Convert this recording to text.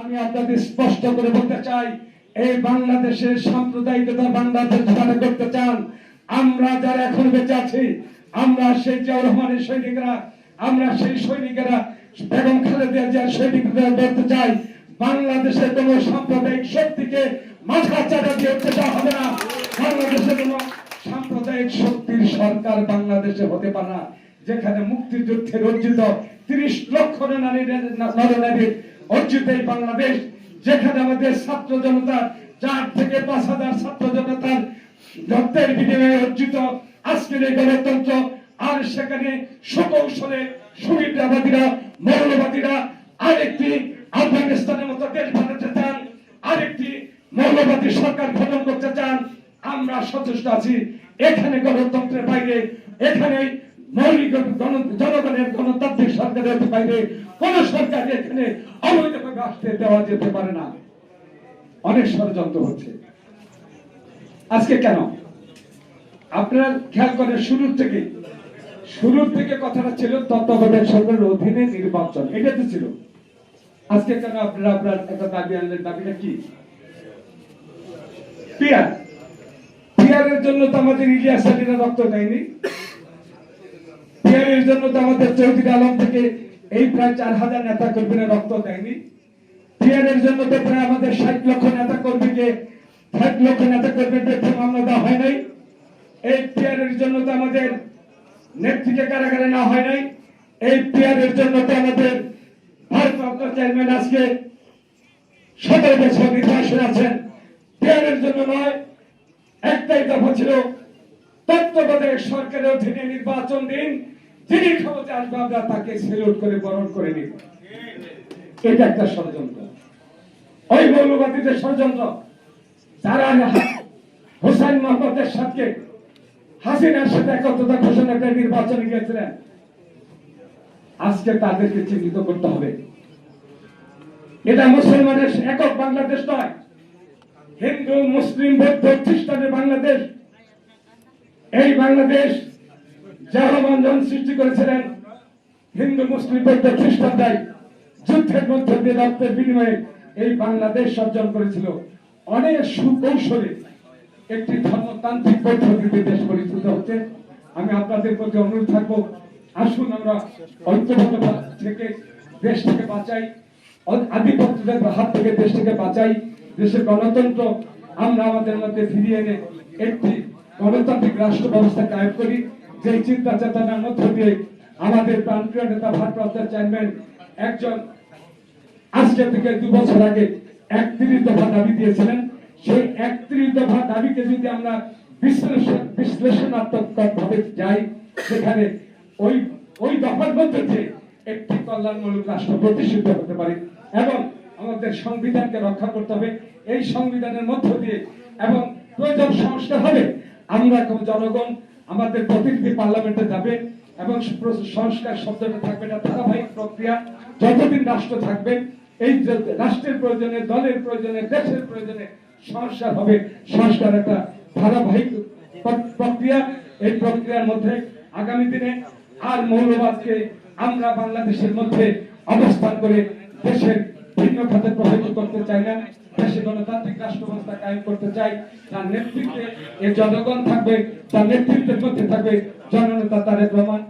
আমি আপনাদের স্পষ্ট করে বলতে চাই, এই বাংলাদেশের সাম্প্রদায়িকতা বাংলাদেশ যারা করতে চান। আমরা যারা এখন বেঁচে আছি, আমরা সেই জিয়াউর রহমানের সৈনিকরা, আমরা সেই সৈনিকেরা বেগম খালেদা জিয়ার সৈনিকরা বলতে চাই বাংলাদেশের কোন সাম্প্রদায়িক শক্তিকে মাথা চাটা দিয়ে উঠতে হবে না। বাংলাদেশের কোন সাম্প্রদায়িক শক্তির সরকার বাংলাদেশে হতে পারে না, যেখানে মুক্তিযুদ্ধের অর্জিত তিরিশ লক্ষ নারী নরনারীর অর্জিত বাংলাদেশ, যেখানে আমাদের ছাত্র জনতার চার থেকে পাঁচ হাজার ছাত্র জনতার রক্তের বিনিময়ে অর্জিত আজকের এই গণতন্ত্র। আর সেখানে সুকৌশলে সুবিধাবাদীরা মৌলবাদীরা আরেকটি আফগানিস্তানের মতো দেশ বানাতে চান, আরেকটি মৌলবাদী সরকার গঠন করতে চান। আমরা সচেষ্ট আছি, এখানে গণতন্ত্রের বাইরে, এখানে মৌলিক গণ- জনগণের গণতান্ত্রিক সরকারের বাইরে কোন সরকার এখানে অবৈধভাবে আসতে দেওয়া যেতে পারে না। অনেক ষড়যন্ত্র হচ্ছে। আজকে কেন? আপনারা খেয়াল করেন, শুরুর থেকে শুরুর থেকে কথাটা ছিল তত্ত্বাবধায়ক সরকারের অধীনে নির্বাচন। এটা তো ছিল। আজকে কেন আপনারা আপনার একটা দাবি আনলেন? দাবিটা কি? পিয়ার পিয়ারের জন্য তো আমাদের ইলিয়াস রক্ত দেয়নি। পিয়ারের জন্য তো আমাদের চৌধুরী আলম থেকে এই প্রায় চার হাজার নেতা কর্মীরা রক্ত দেয়নি। পিয়ারের জন্য তো প্রায় আমাদের ষাট লক্ষ নেতা কর্মীকে ষাট লক্ষ নেতা কর্মীর মামলা দেওয়া হয় নাই। এই পিয়ারের জন্য তো আমাদের নেত্রীকে কারাগারে না হয় নাই। এই পিয়ারের জন্য তো আমাদের ভারপ্রাপ্ত চেয়ারম্যান আজকে সতেরো বছর নির্বাসন আছেন। পিয়ারের জন্য নয়, একটাই দফা ছিল তত্ত্বাবধায়ক সরকারের অধীনে নির্বাচন দিন। যিনি ক্ষমতা আসবে, আমরা তাকে সেলুট করে বরণ করে নিব। এটা একটা ষড়যন্ত্র। ওই মৌলবাদীদের ষড়যন্ত্র, যারা হোসেন মোহাম্মদের সাথে হাসিনার সাথে একত্রতা ঘোষণা করে নির্বাচনে গিয়েছিলেন, আজকে তাদেরকে চিহ্নিত করতে হবে। এটা মুসলমানের একক বাংলাদেশ নয়, হিন্দু, মুসলিম, বৌদ্ধ খ্রিস্টানের বাংলাদেশ। এই বাংলাদেশ যখন সৃষ্টি করেছিলেন হিন্দু, মুসলিম, বৌদ্ধ খ্রিস্টানরাই যুদ্ধের মধ্যে দিয়ে বিনিময়ে এই বাংলাদেশ অর্জন করেছিল। অনেক সুকৌশলে একটি ধর্মতান্ত্রিক পদ্ধতিতে দেশ পরিচালিত হচ্ছে। আমি আপনাদের প্রতি অনুরোধ থাকব, আসুন আমরা ঐক্যবদ্ধ থেকে দেশটাকে বাঁচাই আধিপত্যদের হাত থেকে দেশটাকে বাঁচাই। দেশের গণতন্ত্র, আমরা আমাদের মধ্যে ফিরিয়ে এনে একটি গণতান্ত্রিক রাষ্ট্র ব্যবস্থা কায়েম করি। যে চিন্তা চেতনার মধ্য দিয়ে আমাদের প্রান্তীয় নেতা ভারপ্রাপ্ত চেয়ারম্যান একজন আজকে থেকে দু বছর আগে একত্রিশ দফা দাবি দিয়েছিলেন। সেই একত্রিশ দফা দাবিকে যদি আমরা বিশ্লেষণ বিশ্লেষণাত্মক ভাবে যাই, সেখানে ওই ওই দফার মধ্যে দিয়ে একটি কল্যাণমূলক রাষ্ট্র প্রতিষ্ঠিত হতে পারে এবং আমাদের সংবিধানকে রক্ষা করতে হবে। এই সংবিধানের মধ্য দিয়ে এবং প্রয়োজন সংস্কার হবে আমরা জনগণ আমাদের প্রতিনিধি পার্লামেন্টে যাবে এবং সংস্কার শব্দটা থাকবে না, ধারাবাহিক প্রক্রিয়া। যতদিন রাষ্ট্র থাকবে, এই রাষ্ট্রের প্রয়োজনে, দলের প্রয়োজনে, দেশের প্রয়োজনে সংস্কার হবে। সংস্কার একটা ধারাবাহিক প্রক্রিয়া। এই প্রক্রিয়ার মধ্যে আগামী দিনে আর মৌলবাদকে আমরা বাংলাদেশের মধ্যে অবস্থান করে দেশের ভিন্ন খাতে প্রভাবিত করতে চাই না। দেশে গণতান্ত্রিক রাষ্ট্র ব্যবস্থা কায়েম করতে চাই, তার নেতৃত্বে এ জনগণ থাকবে, তার নেতৃত্বের মধ্যে থাকবে জননেতা তারেক রহমান।